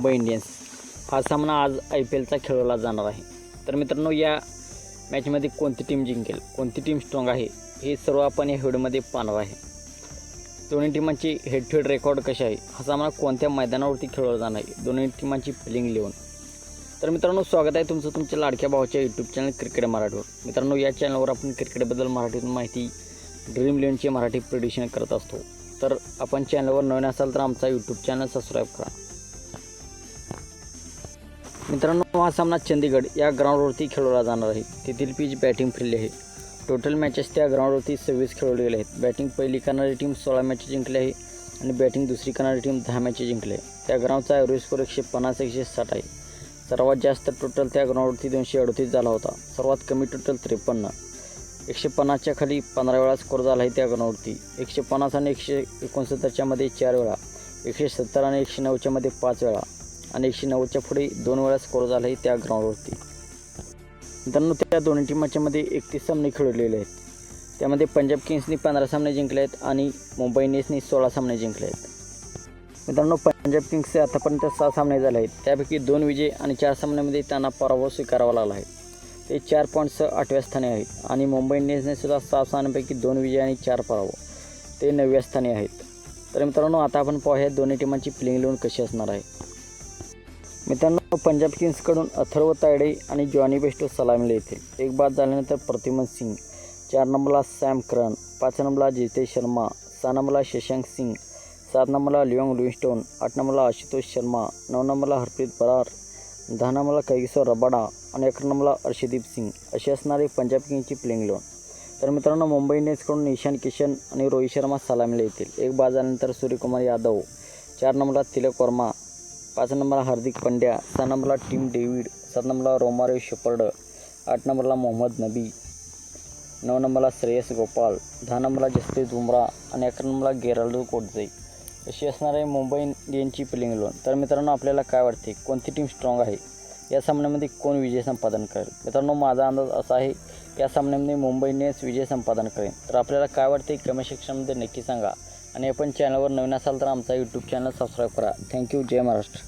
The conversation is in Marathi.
मुंबई इंडियन्स हा सामना आज आय पी एलचा खेळवला जाणार आहे. तर मित्रांनो या मॅचमध्ये कोणती टीम जिंकेल कोणती टीम स्ट्रॉंग आहे हे सर्व आपण या व्हिडिओमध्ये पाहणार आहे. दोन्ही टीमांची हेड टू हेड रेकॉर्ड कसे आहे हा सामना कोणत्या मैदानावरती खेळवला जाणार आहे दोन्ही टीमांची फिलिंग लिहून. तर मित्रांनो स्वागत आहे तुमचं तुमच्या लाडक्या भावाच्या यूट्यूब चॅनल क्रिकेट मराठीवर. मित्रांनो या चॅनलवर आपण क्रिकेटबद्दल मराठीतून माहिती ड्रीम इलेवनची मराठी प्रिडिक्शन करत असतो. तर आपण चॅनलवर नवीन असाल तर आमचा यूट्यूब चॅनल सबस्क्राईब करा. मित्रांनो हा सामना चंदीगड या ग्राउंडवरती खेळवला जाणार आहे. तेथील पिच बॅटिंग फ्रेंडली आहे. टोटल मॅचेस त्या ग्राउंडवरती सव्वीस खेळवले गेले आहेत. बॅटिंग पहिली करणारी टीम सोळा मॅचेस जिंकली आहे आणि बॅटिंग दुसरी करणारी टीम दहा मॅचेस जिंकली आहे. त्या ग्राउंडचा ॲव्हरेज स्कोर एकशे पन्नास एकशे साठ आहे. सर्वात जास्त टोटल त्या ग्राउंडवरती दोनशे अडतीस झाला होता. सर्वात कमी टोटल त्रेपन्न. एकशे पन्नासच्या खाली पंधरा वेळा स्कोर झाला आहे त्या ग्राउंडवरती एकशे पन्नास आणि एकशे एकोणसत्तरच्या मध्ये चार वेळा. एकशे सत्तर आणि एकशे नऊच्या मध्ये पाच वेळा. आणि एकशे नव्वदच्या पुढे दोन वेळा स्कोर झाला आहे त्या ग्राउंडवरती मित्रांनो त्या दोन्ही टीमाच्या मध्ये एकतीस सामने खेळलेले आहेत. त्यामध्ये पंजाब किंग्सनी पंधरा सामने जिंकले आहेत आणि मुंबई इंडियन्सनी सोळा सामने जिंकले आहेत. मित्रांनो पंजाब किंग्सचे आतापर्यंत सहा सामने झाले आहेत. त्यापैकी दोन विजय आणि चार सामन्यामध्ये त्यांना पराभव स्वीकारावा लागला आहे. ते चार पॉईंटसह आठव्या स्थानी आहेत आणि मुंबई इंडियन्सने सुद्धा सहा सामन्यांपैकी दोन विजय आणि चार पराभव. ते नवव्या स्थानी आहेत. तर मित्रांनो आता आपण पाहूया दोन्ही टीमांची प्लेइंग लोन कशी असणार आहे. मित्रांनो पंजाब किंग्सकडून अथर्व तायडे आणि जॉनी बेस्टो सलामीला येतील एक बाद झाल्यानंतर प्रतिमन सिंग चार नंबरला सॅम करन पाच नंबरला जितेश शर्मा सहा नंबरला शशांक सिंग सात नंबरला लिओंग लुईस्टोन आठ नंबरला आशुतोष शर्मा नऊ नंबरला हरप्रीत बरार दहा नंबरला कैगिसो रबाडा आणि अकरा नंबरला अर्षदीप सिंग अशी असणारी पंजाब किंगची प्लेइंग लोन तर मित्रांनो मुंबई इंडियन्सकडून ईशान किशन आणि रोहित शर्मा सलामीला येतील एक बाद झाल्यानंतर सूर्यकुमार यादव चार नंबरला तिलक वर्मा पाच नंबरला हार्दिक पंड्या सहा नंबरला टीम डेव्हिड सात नंबरला रोमारो शेपर्ड आठ नंबरला मोहम्मद नबी नऊ नंबरला श्रेयस गोपाल दहा नंबरला जसप्रीत बुमरा आणि अकरा नंबरला गेराल्डो कोटजई अशी असणार आहे मुंबई इंडियनची प्लेइंग लोन तर मित्रांनो आपल्याला काय वाटते? कोणती टीम स्ट्रॉंग आहे? या सामन्यामध्ये कोण विजय संपादन करेल? मित्रांनो माझा अंदाज असा आहे या सामन्यामध्ये मुंबई इंडियन्स विजय संपादन करेल. तर आपल्याला काय वाटते? कमेंट सेक्शनमध्ये नक्की सांगा. आणि आपण चॅनलवर नवीन असाल तर आमचा यूट्यूब चॅनल सबस्क्राईब करा. थँक्यू जय महाराष्ट्र.